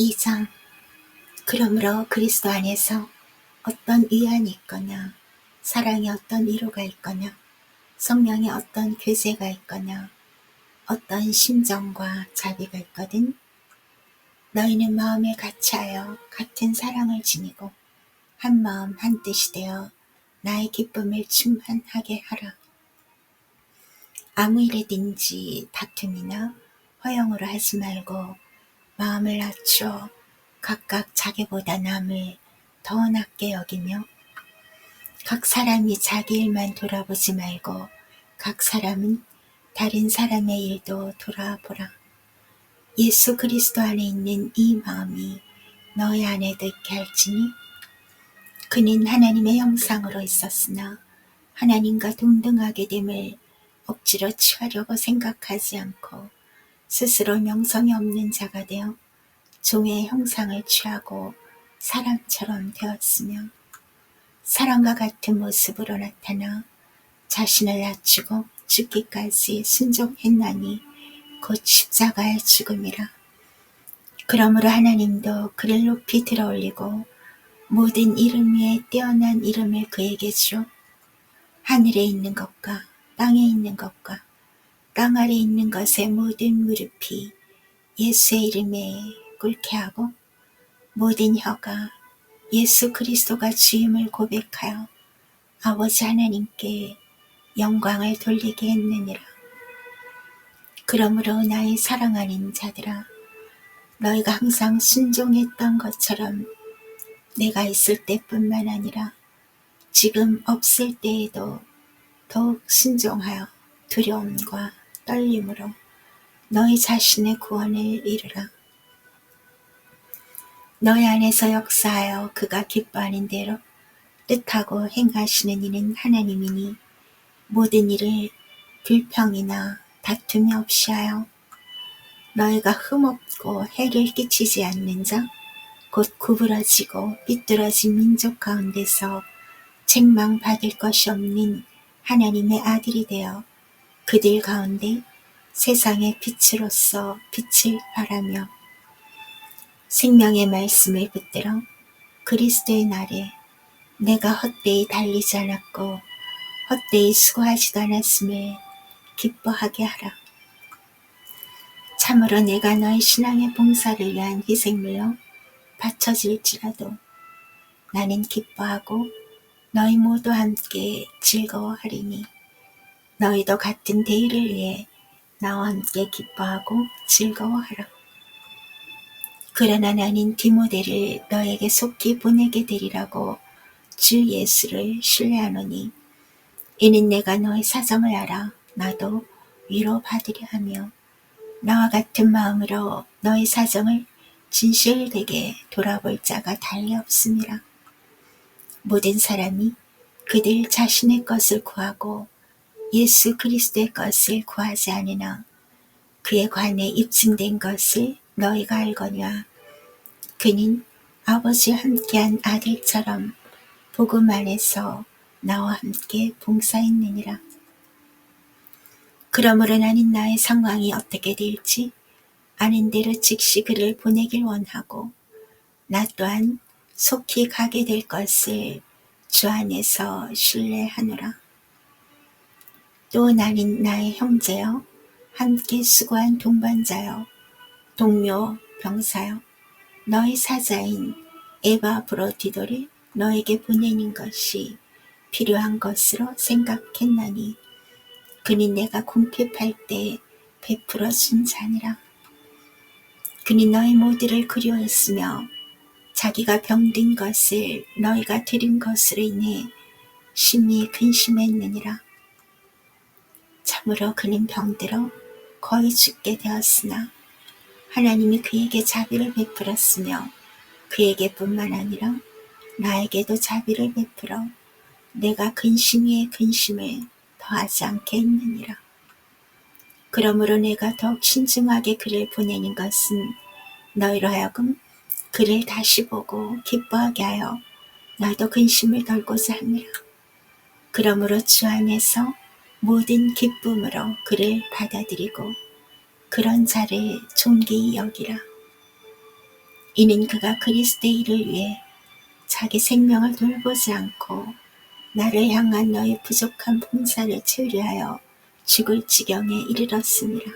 2장 그러므로 그리스도 안에서 어떤 위안이 있거나 사랑에 어떤 위로가 있거나 성령에 어떤 교제가 있거나 어떤 심정과 자비가 있거든 너희는 마음에 같이하여 같은 사랑을 지니고 한 마음 한 뜻이 되어 나의 기쁨을 충만하게 하라. 아무 일에든지 다툼이나 허영으로 하지 말고 마음을 낮추어 각각 자기보다 남을 더 낮게 여기며 각 사람이 자기 일만 돌아보지 말고 각 사람은 다른 사람의 일도 돌아보라. 예수 그리스도 안에 있는 이 마음이 너희 안에도 있게 할지니 그는 하나님의 형상으로 있었으나 하나님과 동등하게 됨을 억지로 취하려고 생각하지 않고 스스로 명성이 없는 자가 되어 종의 형상을 취하고 사람처럼 되었으며 사람과 같은 모습으로 나타나 자신을 낮추고 죽기까지 순종했나니 곧 십자가의 죽음이라. 그러므로 하나님도 그를 높이 들어 올리고 모든 이름 위에 뛰어난 이름을 그에게 주어 하늘에 있는 것과 땅에 있는 것과 땅 아래 있는 것의 모든 무릎이 예수의 이름에 꿇게 하고 모든 혀가 예수 그리스도가 주임을 고백하여 아버지 하나님께 영광을 돌리게 했느니라. 그러므로 나의 사랑하는 자들아 너희가 항상 순종했던 것처럼 내가 있을 때뿐만 아니라 지금 없을 때에도 더욱 순종하여 두려움과 떨림으로 너희 자신의 구원을 이루라. 너희 안에서 역사하여 그가 기뻐하는 대로 뜻하고 행하시는 이는 하나님이니 모든 일을 불평이나 다툼이 없이 하여 너희가 흠없고 해를 끼치지 않는 자, 곧 구부러지고 삐뚤어진 민족 가운데서 책망받을 것이 없는 하나님의 아들이 되어 그들 가운데 세상의 빛으로서 빛을 발하며 생명의 말씀을 붙들어 그리스도의 날에 내가 헛되이 달리지 않았고 헛되이 수고하지도 않았음을 기뻐하게 하라. 참으로 내가 너의 신앙의 봉사를 위한 희생물로 바쳐질지라도 나는 기뻐하고 너희 모두 함께 즐거워하리니 너희도 같은 대의를 위해 나와 함께 기뻐하고 즐거워하라. 그러나 나는 디모데를 너에게 속히 보내게 되리라고 주 예수를 신뢰하노니 이는 내가 너의 사정을 알아 나도 위로받으려 하며 나와 같은 마음으로 너의 사정을 진실되게 돌아볼 자가 달리 없음이라. 모든 사람이 그들 자신의 것을 구하고 예수 그리스도의 것을 구하지 않으나 그에 관해 입증된 것을 너희가 알거냐 그는 아버지와 함께한 아들처럼 복음 안에서 나와 함께 봉사했느니라. 그러므로 나는 나의 상황이 어떻게 될지 아는 대로 즉시 그를 보내길 원하고 나 또한 속히 가게 될 것을 주 안에서 신뢰하노라. 또 나는 나의 형제여 함께 수고한 동반자여 동료 병사여 너의 사자인 에바 브로디도를 너에게 보내는 것이 필요한 것으로 생각했나니 그는 내가 궁핍할 때 베풀어 준 자니라. 그는 너희 모두를 그리워했으며 자기가 병든 것을 너희가 들은 것으로 인해 심히 근심했느니라. 참으로 그는 병들어 거의 죽게 되었으나 하나님이 그에게 자비를 베풀었으며 그에게뿐만 아니라 나에게도 자비를 베풀어 내가 근심 위에 근심을 더하지 않게 했느니라. 그러므로 내가 더욱 신중하게 그를 보내는 것은 너희로 하여금 그를 다시 보고 기뻐하게 하여 나도 근심을 덜고자 하니라. 그러므로 주 안에서 모든 기쁨으로 그를 받아들이고 그런 자를 존귀히 여기라. 이는 그가 그리스도의 일을 위해 자기 생명을 돌보지 않고 나를 향한 너의 부족한 봉사를 채우려 하여 죽을 지경에 이르렀습니다.